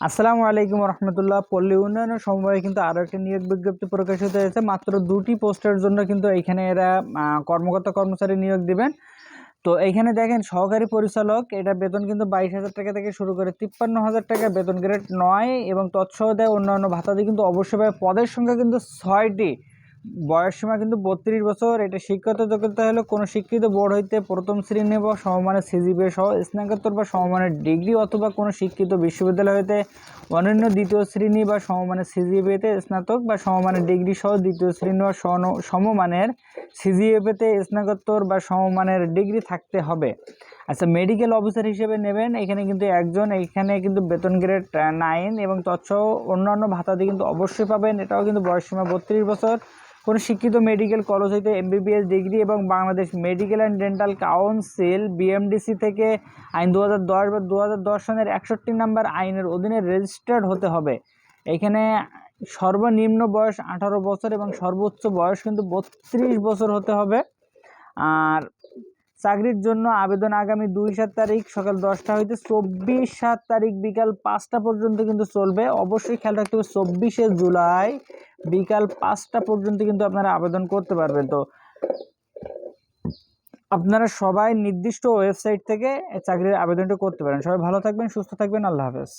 আসসালামু আলাইকুম রহমতুল্লাহ পল্লী উন্নয়ন সমবায় কিন্তু আরও একটি নিয়োগ বিজ্ঞপ্তি প্রকাশিত হয়েছে মাত্র দুটি পোস্টের জন্য কিন্তু এইখানে এরা কর্মকর্তা কর্মচারী নিয়োগ দিবেন। তো এইখানে দেখেন, সহকারী পরিচালক, এটা বেতন কিন্তু বাইশ হাজার টাকা থেকে শুরু করে তিপ্পান্ন হাজার টাকা, বেতন গ্রেড নয় এবং তৎসহ দেয় অন্যান্য ভাতা দিয়ে কিন্তু অবশ্যই। পদের সংখ্যা কিন্তু ছয়টি। বয়স সীমা কিন্তু বত্রিশ বছর। এটা শিক্ষাগত যোগ্যতা হলো কোনো শিক্ষিত বোর্ড হইতে প্রথম শ্রেণি বা সমমানের সিজিপি সহ স্নাতকোত্তর বা সমমানের ডিগ্রি অথবা কোনো শিক্ষিত বিশ্ববিদ্যালয় হইতে অনন্য দ্বিতীয় শ্রেণি বা সমমানের সিজিপিতে স্নাতক বা সমমানের ডিগ্রি সহ দ্বিতীয় শ্রেণি বা সমমানের সিজিএফেতে স্নাতকোত্তর বা সমমানের ডিগ্রি থাকতে হবে। আচ্ছা মেডিকেল অফিসার হিসেবে নেবেন। এখানে কিন্তু একজন, এখানে কিন্তু বেতন গ্রেড নাইন এবং তৎসহ অন্যান্য ভাতা দিয়ে কিন্তু অবশ্যই পাবেন। এটাও কিন্তু বয়সসীমা বত্রিশ বছর। কোনো শিক্ষিত মেডিকেল কলেজ হইতে এমবিবিএস ডিগ্রি এবং Bangladesh medical and dental council BMDC থেকে আইন দু হাজার দশ বা দু হাজার দশ সনের একষট্টি নাম্বার আইনের অধীনে রেজিস্টার্ড হতে হবে। এখানে সর্বনিম্ন বয়স আঠারো বছর এবং সর্বোচ্চ বয়স কিন্তু বত্রিশ বছর হতে হবে। আর চাকরির জন্য আবেদন আগামী দুই সাত তারিখ সকাল দশটা হইতে চব্বিশ সাত তারিখ বিকাল পাঁচটা পর্যন্ত কিন্তু চলবে। অবশ্যই খেয়াল রাখতে হবে, চব্বিশে জুলাই বিকাল পাঁচটা পর্যন্ত কিন্তু আপনারা আবেদন করতে পারবেন। তো আপনারা সবাই নির্দিষ্ট ওয়েবসাইট থেকে চাকরির আবেদনটা করতে পারেন। সবাই ভালো থাকবেন, সুস্থ থাকবেন, আল্লাহ হাফেজ।